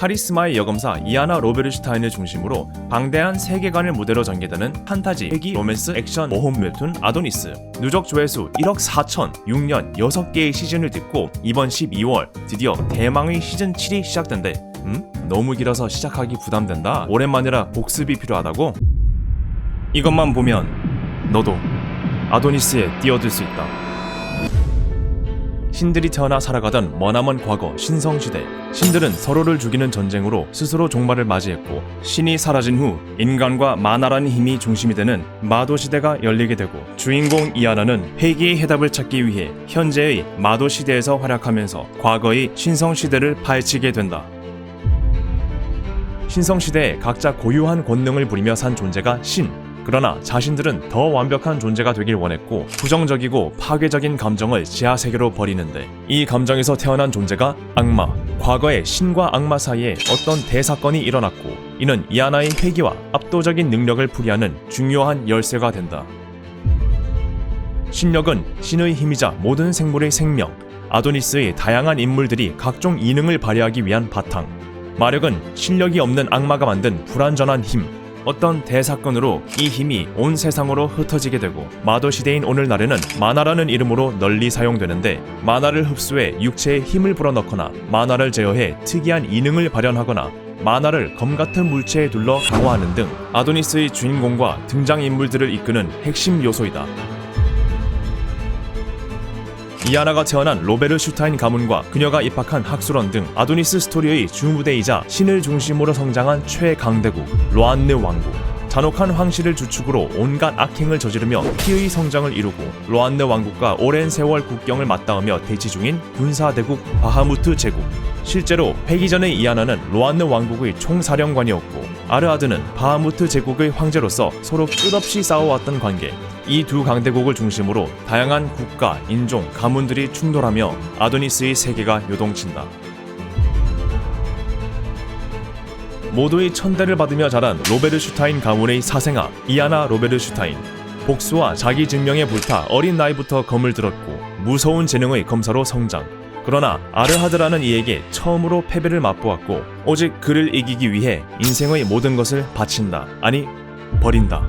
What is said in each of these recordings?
카리스마의 여검사 이아나 로베르슈타인을 중심으로 방대한 세계관을 무대로 전개되는 판타지, 회기, 로맨스, 액션, 모험 웹툰 아도니스. 누적 조회수 1억 4천, 6년 6개의 시즌을 듣고 이번 12월 드디어 대망의 시즌 7이 시작된대. 음? 너무 길어서 시작하기 부담된다. 오랜만이라 복습이 필요하다고? 이것만 보면 너도 아도니스에 뛰어들 수 있다. 신들이 태어나 살아가던 머나먼 과거 신성시대 신들은 서로를 죽이는 전쟁으로 스스로 종말을 맞이했고 신이 사라진 후 인간과 마나라는 힘이 중심이 되는 마도 시대가 열리게 되고 주인공 이아나는 회기의 해답을 찾기 위해 현재의 마도 시대에서 활약하면서 과거의 신성시대를 파헤치게 된다. 신성시대에 각자 고유한 권능을 부리며 산 존재가 신. 그러나 자신들은 더 완벽한 존재가 되길 원했고 부정적이고 파괴적인 감정을 지하 세계로 버리는데 이 감정에서 태어난 존재가 악마. 과거에 신과 악마 사이에 어떤 대사건이 일어났고 이는 이아나의 회기와 압도적인 능력을 풀이하는 중요한 열쇠가 된다. 신력은 신의 힘이자 모든 생물의 생명, 아도니스의 다양한 인물들이 각종 이능을 발휘하기 위한 바탕. 마력은 실력이 없는 악마가 만든 불완전한 힘. 어떤 대사건으로 이 힘이 온 세상으로 흩어지게 되고 마도 시대인 오늘날에는 만화라는 이름으로 널리 사용되는데 만화를 흡수해 육체에 힘을 불어넣거나 만화를 제어해 특이한 이능을 발현하거나 만화를 검 같은 물체에 둘러 강화하는 등 아도니스의 주인공과 등장 인물들을 이끄는 핵심 요소이다. 이아나가 태어난 로베르 슈타인 가문과 그녀가 입학한 학술원 등 아도니스 스토리의 주무대이자 신을 중심으로 성장한 최강대국 로안느 왕국. 잔혹한 황실을 주축으로 온갖 악행을 저지르며 피의 성장을 이루고 로안느 왕국과 오랜 세월 국경을 맞닿으며 대치 중인 군사대국 바하무트 제국. 실제로 회기 전의 이아나는 로안느 왕국의 총사령관이었고 아르아드는 바하무트 제국의 황제로서 서로 끝없이 싸워왔던 관계. 이 두 강대국을 중심으로 다양한 국가, 인종, 가문들이 충돌하며 아도니스의 세계가 요동친다. 모두의 천대를 받으며 자란 로베르 슈타인 가문의 사생아 이아나 로베르 슈타인. 복수와 자기 증명에 불타 어린 나이부터 검을 들었고 무서운 재능의 검사로 성장. 그러나 아르하드라는 이에게 처음으로 패배를 맛보았고 오직 그를 이기기 위해 인생의 모든 것을 바친다. 아니 버린다.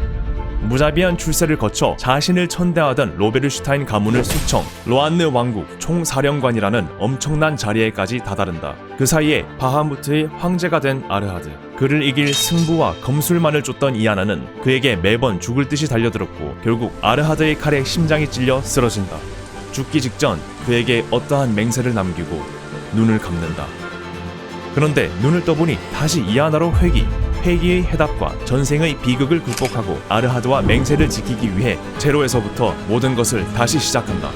무자비한 출세를 거쳐 자신을 천대하던 로베르슈타인 가문을 숙청, 로안느 왕국 총사령관이라는 엄청난 자리에까지 다다른다. 그 사이에 바하무트의 황제가 된 아르하드. 그를 이길 승부와 검술만을 쫓던 이아나는 그에게 매번 죽을 듯이 달려들었고 결국 아르하드의 칼에 심장이 찔려 쓰러진다. 죽기 직전 그에게 어떠한 맹세를 남기고 눈을 감는다. 그런데 눈을 떠보니 다시 이아나로 회귀, 회귀의 해답과 전생의 비극을 극복하고 아르하드와 맹세를 지키기 위해 제로에서부터 모든 것을 다시 시작한다.